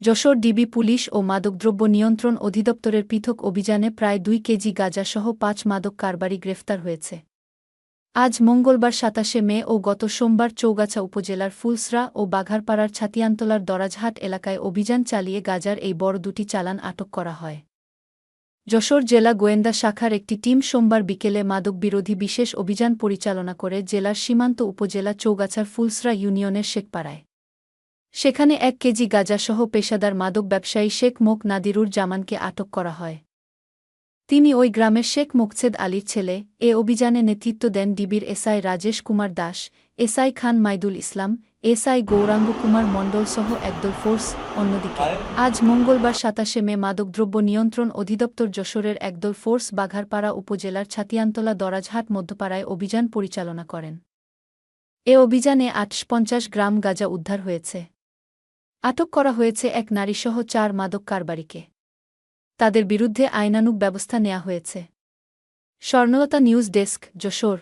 Jessore DB police ও মাদকদ্রব্য নিয়ন্ত্রণ অধিদপ্তরের পৃথক অভিযানে প্রায় দুই কেজি গাঁজাসহ পাঁচ মাদক কারবারি গ্রেফতার হয়েছে। আজ মঙ্গলবার সাতাশে মে ও গত সোমবার চৌগাছা উপজেলার ফুলসরা ও বাঘারপাড়ার ছাতিয়ানতলার দরাজহাট এলাকায় অভিযান চালিয়ে গাজার এই বড় দুটি চালান আটক করা হয়। যশোর জেলা গোয়েন্দা শাখার একটি টিম সোমবার বিকেলে মাদক বিরোধী বিশেষ অভিযান পরিচালনা করে জেলার সীমান্ত উপজেলা চৌগাছার ফুলসরা ইউনিয়নের শেখপাড়ায়। সেখানে এক কেজি গাঁজাসহ পেশাদার মাদক ব্যবসায়ী শেখ মোক নাদিরুর জামানকে আটক করা হয়। তিনি ওই গ্রামের শেখ মোকছেদ আলীর ছেলে। এ অভিযানে নেতৃত্ব দেন ডিবির SI Rajesh Kumar Das, SI Khan Maidul Islam, SI Gauranga Kumar Mondal সহ একদল ফোর্স অন্যদিকে। আজ মঙ্গলবার সাতাশে মে মাদকদ্রব্য নিয়ন্ত্রণ অধিদপ্তর যশোরের একদল ফোর্স বাঘারপাড়া উপজেলার ছাতিয়ানতলা দরাজহাট মধ্যপাড়ায় অভিযান পরিচালনা করেন। এ অভিযানে আটশ পঞ্চাশ গ্রাম গাঁজা উদ্ধার হয়েছে। আটক করা হয়েছে এক নারীসহ চার মাদক কারবারিকে। তাদের বিরুদ্ধে আইনানুগ ব্যবস্থা নেওয়া হয়েছে। Swarnalata news desk, Jessore.